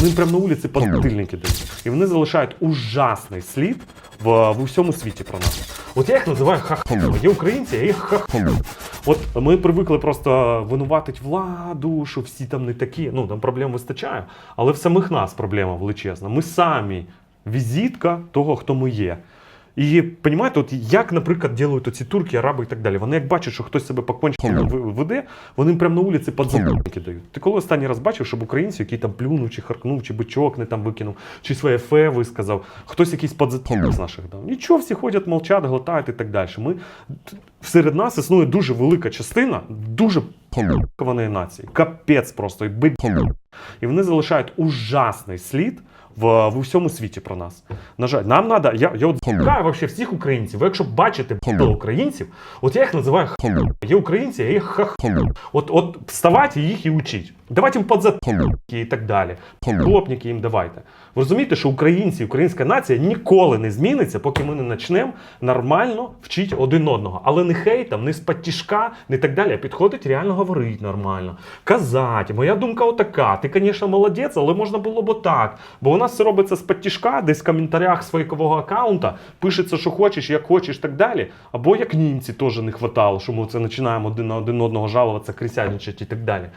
Вони прямо на вулиці подтильники дають. І вони залишають ужасний слід в, в усьому світі про нас. От я їх називаю хахами. Є українці, я їх хахами. От ми привикли просто винуватить владу, що всі там не такі. Ну там проблем вистачає, але в самих нас проблема величезна. Ми самі візитка того, хто ми є. І розумієте, от як, наприклад, ділають оці турки, араби і так далі. Вони як бачать, що хтось себе покончено веде, вони прямо на вулиці подзаборники дають. Ти коли останній раз бачив, щоб українці, який там плюнув, чи харкнув, чи бичок не там викинув, чи своє фе висказав, хтось якийсь подзатомник з наших дав. Нічого, всі ходять, мовчать, глотають і так далі. Ми серед нас існує дуже велика частина, дуже нації. Капець просто і бить. І вони залишають ужасний слід в, в усьому світі про нас. На жаль, нам треба. Я, я от вообще всіх українців. Ви якщо бачите українців, от я їх називаю хахами. Є українці, а я їх хахами. От, от вставайте їх і учіть. Давайте їм подзатомники і так далі. Хлопники їм давайте. Ви розумієте, що українці, українська нація ніколи не зміниться, поки ми не почнемо нормально вчити один одного. Але не хейтом, не з підтішка, не так далі. А підходить реально говорити нормально. Казати. Моя думка отака. Ти, звісно, молодець, але можна було б так. Бо у нас все робиться з підтішка, десь в коментарях з фейкового аккаунта пишеться, що хочеш, як хочеш, так далі. Або як німці теж не хватало, що ми це починаємо один на один одного жалуватися, крисяничати і так далі.